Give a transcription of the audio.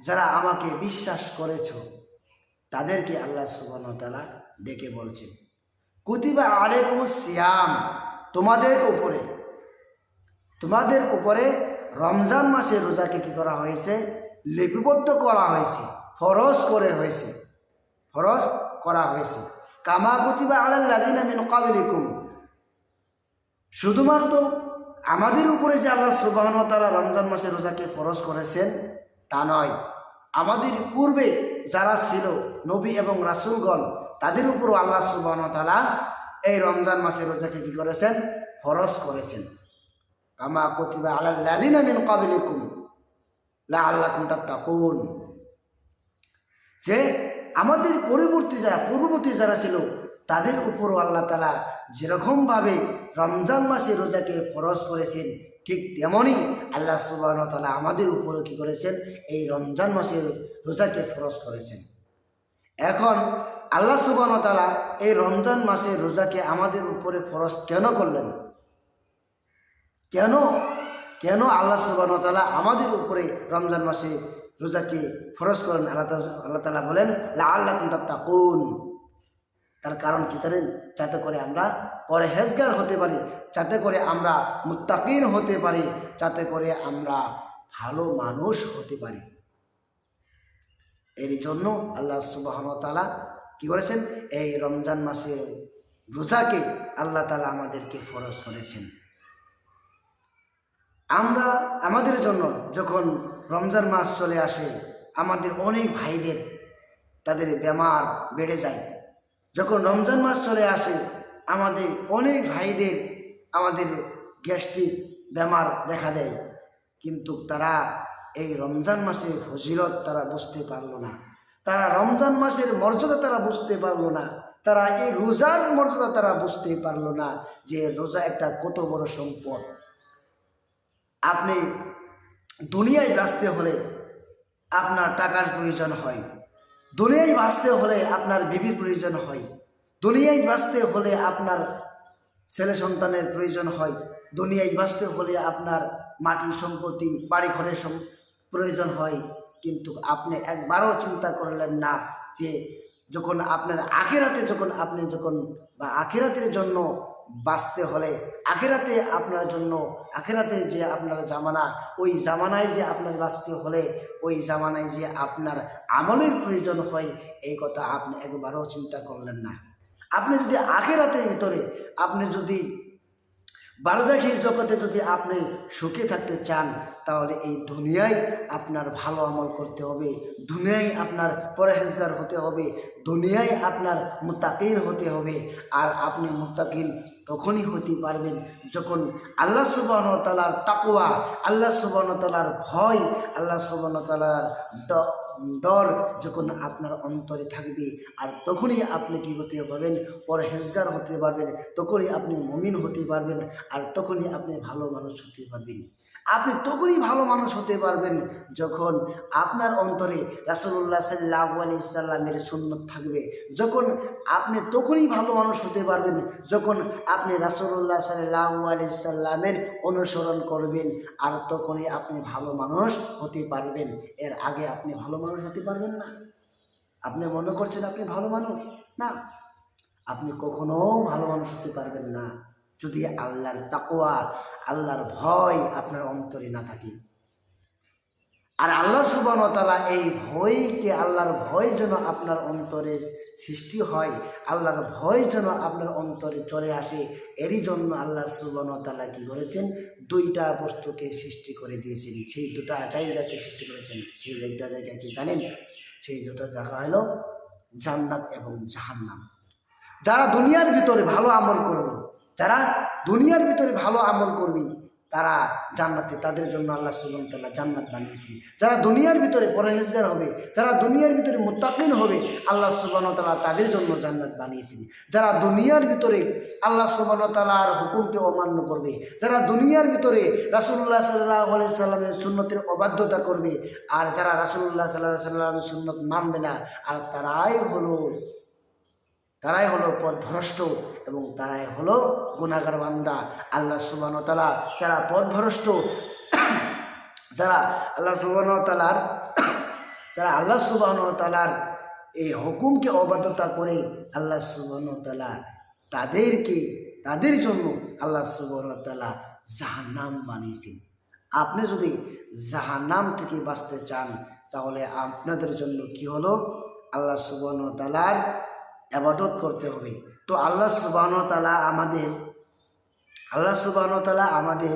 যারা আমাকে বিশ্বাস করেছ, তাদেরকে আল্লাহ সুবাহতালা ডেকে বলছেন, কুতিবা আলাইকুম সিয়াম, তোমাদের উপরে তোমাদের উপরে রমজান মাসে রোজাকে কি করা হয়েছে? লিপিবদ্ধ করা হয়েছে, ফরজ করে হয়েছে, ফরজ করা হয়েছে। কামা কুতিবা আলাল্লাদিন মিন কাবলিকুম শুধুমাত্র আমাদের উপরে যে আল্লাহ সুবাহন তালা রমজান মাসে রোজাকে ফরজ করেছেন তা নয়। আমাদের পূর্বে যারা ছিল নবী এবং রাসুলগণ, তাদের উপরও আল্লাহ সুবাহন তালা এই রমজান মাসে রোজাকে কি করেছেন? ফরজ করেছেন। কামা কতিবা আল্লাহ মিন কাবিলিকুম লা আল্লাহ তাকুন যে আমাদের পরবর্তী যারা, পূর্ববর্তী যারা ছিল, তাদের উপরও আল্লাহ তালা যেরকমভাবে রমজান মাসে রোজাকে ফরজ করেছেন ঠিক তেমনই আল্লাহ সুবাহ তালা আমাদের উপরে কি করেছেন? এই রমজান মাসের রোজাকে ফরজ করেছেন। এখন আল্লাহ সুবাহ তালা এই রমজান মাসের রোজাকে আমাদের উপরে ফরজ কেন করলেন? কেন? কেন আল্লাহ সুবাহ তালা আমাদের উপরে রমজান মাসে রোজাকে ফরজ করেন? আল্লাহ আল্লাহ তালা বলেন লা আল্লাহ তাকুন তার কারণ কি জানেন? যাতে করে আমরা পরহেজগার হতে পারি, যাতে করে আমরা মুত্তাকিন হতে পারি, যাতে করে আমরা ভালো মানুষ হতে পারি। এর জন্য আল্লাহ সুবাহ তালা কি করেছেন? এই রমজান মাসে রোজাকে আল্লাহ তালা আমাদেরকে ফরজ করেছেন। আমরা আমাদের জন্য যখন রমজান মাস চলে আসে, আমাদের অনেক ভাইদের, তাদের বেমার বেড়ে যায়। যখন রমজান মাস চলে আসে, আমাদের অনেক ভাইদের, আমাদের গ্যাস্ট্রিক বেমার দেখা দেয়। কিন্তু তারা এই রমজান মাসের ফজিলত তারা বুঝতে পারল না। তারা রমজান মাসের মর্যাদা তারা বুঝতে পারল না। তারা এই রোজার মর্যাদা তারা বুঝতে পারল না যে রোজা একটা কত বড় সম্পদ। আপনি দুনিয়ায় বাঁচতে হলে আপনার টাকার প্রয়োজন হয়। দুনিয়ায় বাঁচতে হলে আপনার বিবির প্রয়োজন হয়। দুনিয়ায় বাঁচতে হলে আপনার ছেলে সন্তানের প্রয়োজন হয়। দুনিয়ায় বাঁচতে হলে আপনার মাটির সম্পত্তি বাড়ি ঘরের প্রয়োজন হয়। কিন্তু আপনি একবারও চিন্তা করলেন না যে যখন আপনার আখেরাতে যখন আপনি যখন বা আখেরাতের জন্য বাঁচতে হলে আখেরাতে আপনার জন্য, আখেরাতে যে আপনার জামানা, ওই জামানায় যে আপনার বাঁচতে হলে, ওই জামানায় যে আপনার আমলের প্রয়োজন হয়, এই কথা আপনি একবারও চিন্তা করলেন না। আপনি যদি আখেরাতের ভিতরে, আপনি যদি বারজাখি জগতে যদি আপনি সুখে থাকতে চান, তাহলে এই দুনিয়ায় আপনার ভালো আমল করতে হবে, দুনিয়ায় আপনার পরহেজগার হতে হবে, দুনিয়ায় আপনার মুতাকিন হতে হবে। আর আপনি মুতাকিন তখনই হতে পারবেন যখন আল্লাহ সুবাহ তালার তাকোয়া আল্লাহ সুবাহ তালার ভয়, আল্লাহ সুবাহ তালার ডর যখন আপনার অন্তরে থাকবে, আর তখনই আপনি কি হতে পারবেন? পরহেজগার হতে পারবেন, তখনই আপনি মমিন হতে পারবেন, আর তখনই আপনি ভালো মানুষ হতে পারবেন। আপনি তখনই ভালো মানুষ হতে পারবেন যখন আপনার অন্তরে রাসুল্লাহ সাল্লাহ আলি সাল্লামের সুন্নত থাকবে। যখন আপনি তখনই ভালো মানুষ হতে পারবেন যখন আপনি রাসুল্লাহ সাল্লাহ আলি সাল্লামের অনুসরণ করবেন আর তখনই আপনি ভালো মানুষ হতে পারবেন। এর আগে আপনি ভালো মানুষ হতে পারবেন না। আপনি মনে করছেন আপনি ভালো মানুষ? না। আপনি কখনো ভালো মানুষ হতে পারবেন না। যদি আল্লাহর তাকোয়া আল্লাহর ভয় আপনার অন্তরে না থাকে। আর আল্লাহ সুবান তালা এই ভয়কে, আল্লাহর ভয় যেন আপনার অন্তরে সৃষ্টি হয়, আল্লাহর ভয় যেন আপনার অন্তরে চলে আসে, এরই জন্য আল্লাহ সুবান তালা কী করেছেন? দুইটা বস্তুকে সৃষ্টি করে দিয়েছেন। সেই দুটা জায়গাকে সৃষ্টি করেছেন। সেই দুইটা জায়গা কি জানেন? সেই দুটা জায়গা হলো জান্নাত এবং জাহান্নাম। যারা দুনিয়ার ভিতরে ভালো আমল করবে যারা দুনিয়ার ভিতরে ভালো আমল করবে, তারা জান্নাতে, তাদের জন্য আল্লাহ সুবহান তাল্লাহ জান্নাত বানিয়েছেন যারা দুনিয়ার ভিতরে পরহেজগার হবে, যারা দুনিয়ার ভিতরে মুত্তাকিন হবে, আল্লাহ সুবহান তাল্লাহ তাদের জন্য জান্নাত বানিয়েছেন। যারা দুনিয়ার ভিতরে আল্লাহ সুবহান তাল্লাহর হুকুমকে অমান্য করবে, যারা দুনিয়ার ভিতরে রাসুল্লাহ সাল্লাহ আলি সাল্লামের সুন্নতের অবাধ্যতা করবে, আর যারা রাসুল্লাহ সাল্লাহ সাল্লামের সুন্নত মানবে না, আর তারাই হলো তারাই হলো পথভ্রষ্ট এবং তারাই হলো গুণাগার বান্দা। আল্লাহ সুবান তালা যারা পথভ্রষ্ট, যারা আল্লাহ সুবান তালার যারা আল্লাহ সুবান তালার এই হুকুমকে অবাধ্যতা করে আল্লাহ সুবান তালা তাদেরকে, তাদের জন্য আল্লাহ সুবান তালা জাহান্নাম বানিয়েছেন। আপনি যদি জাহান্নাম থেকে বাঁচতে চান, তাহলে আপনাদের জন্য কি হলো? আল্লাহ সুবান তালার আবাদত করতে হবে। তো আল্লাহ সুবাহ তালা আমাদের আল্লাহ সুবাহ তালা আমাদের